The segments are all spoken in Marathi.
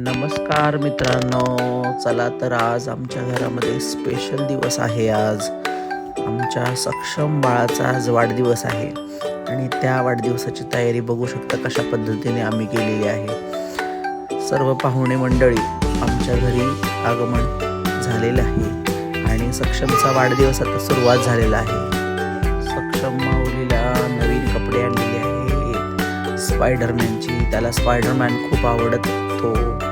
नमस्कार मित्रांनो चला तर आज आमच्या घरामध्ये स्पेशल दिवस आहे आज. आमच्या सक्षम बाळाचा आज वाढदिवस आहे. आणि त्या वाढदिवसाची तयारी बघू शकता कशा पद्धतीने आम्ही केलेली आहे. सर्व पाहुणे मंडळी आमच्या घरी आगमन झालेलं आहे. आणि सक्षमचा वाढदिवस आता सुरुवात झालेला आहे. सक्षम माऊलीला नवीन कपडे आणलेले आहेत. स्पायडरमॅनची त्याला स्पायडरमॅन खूप आवडत त्यामुळे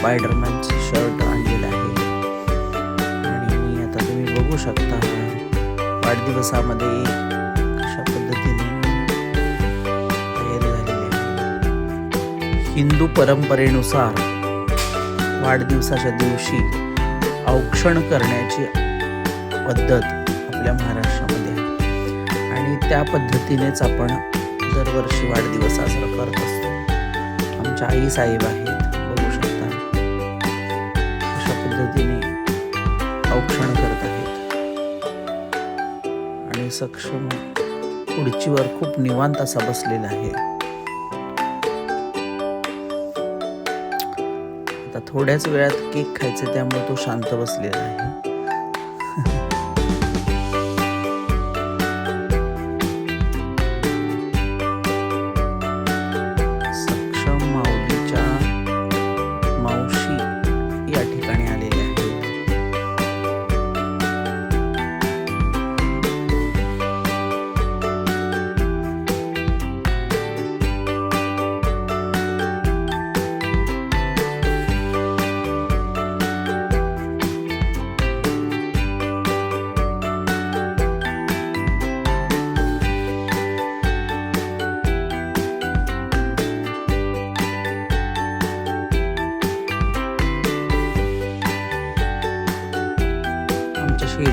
स्पायडरमॅनची शर्ट आणलेलं आहे. आणि आता तुम्ही बघू शकता वाढदिवसामध्ये कशा पद्धतीने तयारी झालेली आहे. हिंदू परंपरेनुसार वाढदिवसाच्या दिवशी औक्षण करण्याची पद्धत आपल्या महाराष्ट्रामध्ये आहे. आणि त्या पद्धतीनेच आपण दरवर्षी वाढदिवस साजरा करत असतो. आमच्या आई साहेब आहे पद्धतीने औक्षण करत आहेत. आणि सक्षम खुर्चीवर खूप निवांत असा बसलेला आहे. आता थोड्याच वेळात केक खायचे त्यामुळे तो शांत बसलेला आहे.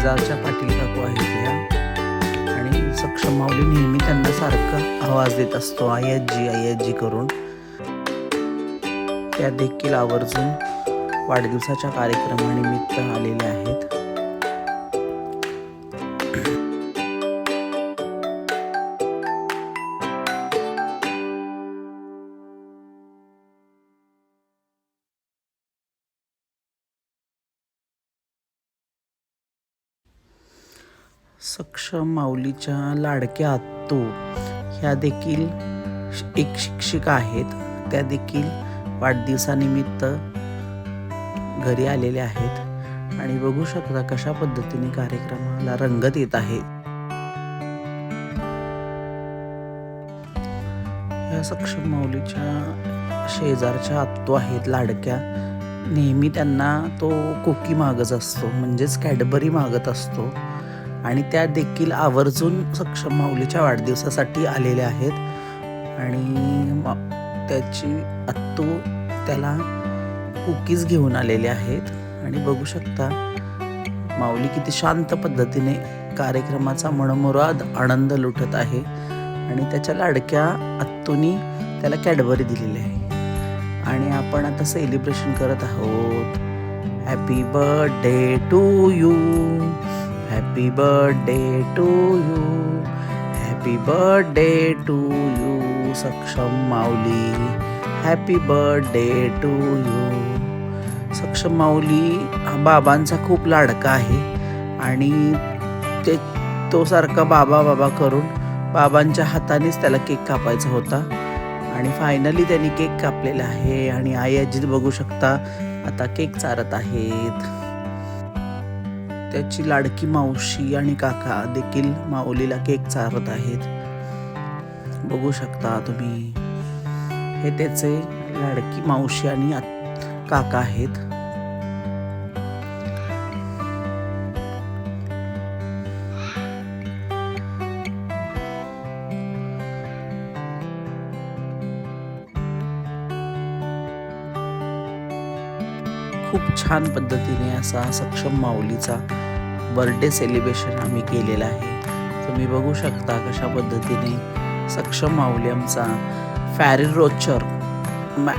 शेजारच्या पाटील काकू आहेत ह्या आणि सक्षम माऊली नेहमी त्यांना सारखं आवाज देत असतो आयजी आयजी करून. त्या देखील आवर्जून वाढदिवसाच्या कार्यक्रमानिमित्त सक्षम माऊलीच्या लाडक्या आत्तू ह्या देखील एक शिक्षिका आहेत. त्या देखील वाढदिवसानिमित्त घरी आलेल्या आहेत. आणि बघू शकता कशा पद्धतीने कार्यक्रमाला रंगत येत आहे. या सक्षम माऊलीच्या शेजारच्या आत्तू आहेत लाडक्या. नेहमी त्यांना तो कुकी मागत असतो म्हणजेच कॅडबरी मागत असतो. आणि त्या देखील आवर्जून सक्षम माऊलीच्या वाढदिवसासाठी आलेल्या आहेत. आणि त्याची आत्तू त्याला कुकीज घेऊन आलेले आहेत. आणि बघू शकता माऊली किती शांत पद्धतीने कार्यक्रमाचा मनमुराद आनंद लुटत आहे. आणि त्याच्या लाडक्या आत्तूनी त्याला कॅडबरी दिलेली आहे. आणि आपण आता सेलिब्रेशन करत आहोत. Happy birthday to you happy birthday to you happy birthday to you Saksham Mauli. Happy birthday to you Saksham Mauli हा बाबांचा खूप लाडका आहे. आणि ते तो सारखा बाबा बाबा करून बाबांच्या हातानेच त्याला केक कापायचा होता. आणि फायनली त्यांनी केक कापलेला आहे. आणि आई अजित बघू शकता आता केक चारत आहेत. त्याची लाडकी मावशी आणि काका देखील माऊलीला केक चारत आहेत. बघू शकता तुम्ही. हे त्याचे लाडकी मावशी आणि आत- काका आहेत. खूप छान पद्धतीने असा सक्षम माऊलीचा बर्थडे सेलिब्रेशन आम्ही केलेला आहे. तुम्ही बघू शकता कशा पद्धतीने सक्षम माऊली आमचा फॅरी रोचर मॅ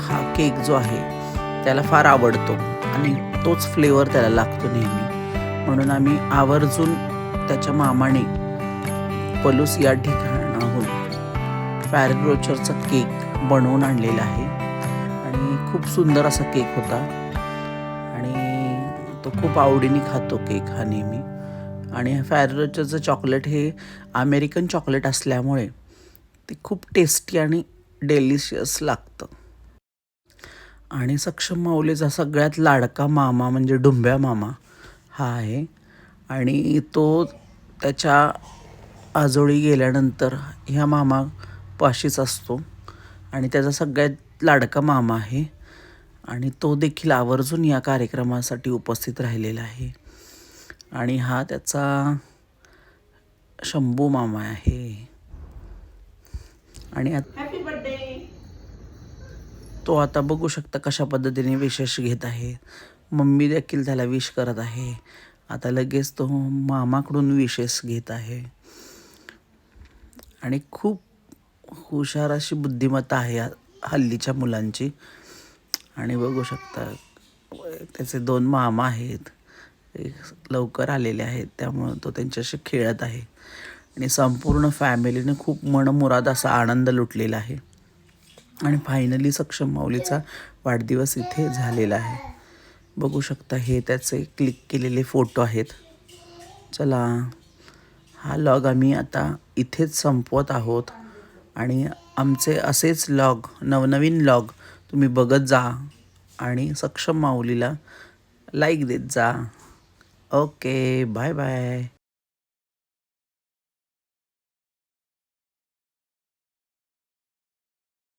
हा केक जो आहे त्याला फार आवडतो आणि तोच फ्लेवर त्याला लागतो नेहमी. म्हणून आम्ही आवर्जून त्याच्या मामाने पलूस या ठिकाणाहून फॅरी रोचरचा केक बनवून आणलेला आहे. खूप सुंदर असा केक होता. आणि तो खूप आवडीने खातो केक हा नेहमी. आणि फॅरचं चॉकलेट हे अमेरिकन चॉकलेट असल्यामुळे ते खूप टेस्टी आणि डेलिशियस लागतं. आणि सक्षम माऊलीचा सगळ्यात लाडका मामा म्हणजे डुंब्या मामा हा आहे. आणि तो त्याच्या आजोळी गेल्यानंतर ह्या मामा पाशीच असतो. आणि त्याचा सगळ्यात लाडका मामा आहे. आणि तो देखील आवर्जून या कार्यक्रमासाठी उपस्थित राहिलेला आहे. आणि हा त्याचा शंभू मामा आहे. आणि तो आता बघू शकता कशा पद्धतीने विशेष घेत आहे. मम्मी देखील त्याला विश करत आहे. आता लगेच तो मामाकडून विशेष घेत आहे. आणि खूप हुशार अशी बुद्धिमत्ता आहे हल्लीच्या मुलांची. आणि बघू शकता त्याचे दोन मामा आहेत लवकर आलेले आहेत त्यामुळं तो त्यांच्याशी खेळत आहे. आणि संपूर्ण फॅमिलीने खूप मनमुराद असा आनंद लुटलेला आहे. आणि फायनली सक्षम माऊलीचा वाढदिवस इथे झालेला आहे. बघू शकता हे त्याचे क्लिक केलेले फोटो आहेत. चला हा लॉग आम्ही आता इथेच संपवत आहोत. आणि आमचे असेच लॉग नवनवीन लॉग तुम्ही बघत जा आणि सक्षम माऊलीला लाईक देत जा. Okay bye bye